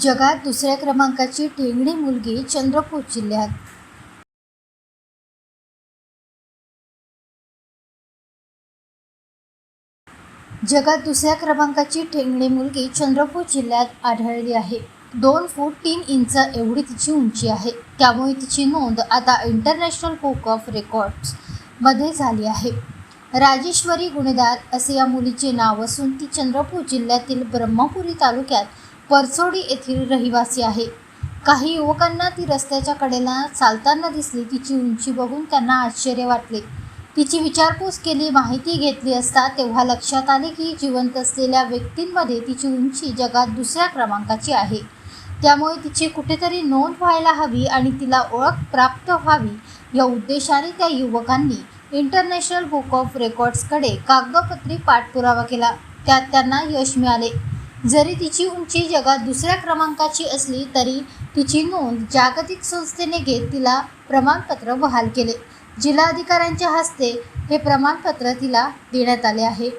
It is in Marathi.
जगात दुसऱ्या क्रमांकाची ठेंगणी मुलगी चंद्रपूर जिल्ह्यात. जगात दुसऱ्या क्रमांकाची ठेंगणी मुलगी चंद्रपूर जिल्ह्यात आढळली आहे. दोन फूट तीन इंच एवढी तिची उंची आहे. त्यामुळे तिची नोंद आता इंटरनॅशनल बुक ऑफ रेकॉर्ड्समध्ये झाली आहे. राजेश्वरी गुणेदार असे या मुलीचे नाव असून ती चंद्रपूर जिल्ह्यातील ब्रह्मपुरी तालुक्यात परसोडी येथील रहिवासी आहे. काही युवकांना ती रस्त्याच्या कडेला चालताना दिसली. तिची उंची बघून त्यांना आश्चर्य वाटले. तिची विचारपूस केली माहिती घेतली असता तेव्हा लक्षात आले की जिवंत असलेल्या व्यक्तींमध्ये तिची उंची जगात दुसऱ्या क्रमांकाची आहे. त्यामुळे तिची कुठेतरी नोंद व्हायला हवी आणि तिला ओळख प्राप्त व्हावी या उद्देशाने त्या युवकांनी इंटरनॅशनल बुक ऑफ रेकॉर्ड्सकडे कागदपत्री पाठपुरावा केला. त्यात त्यांना यश मिळाले. जरी तिची उंची जगात दुसऱ्या क्रमांकाची असली तरी तिची नोंद जागतिक संस्थेने घेत तिला प्रमाणपत्र बहाल केले. जिल्हाधिकाऱ्यांच्या हस्ते हे प्रमाणपत्र तिला देण्यात आले आहे.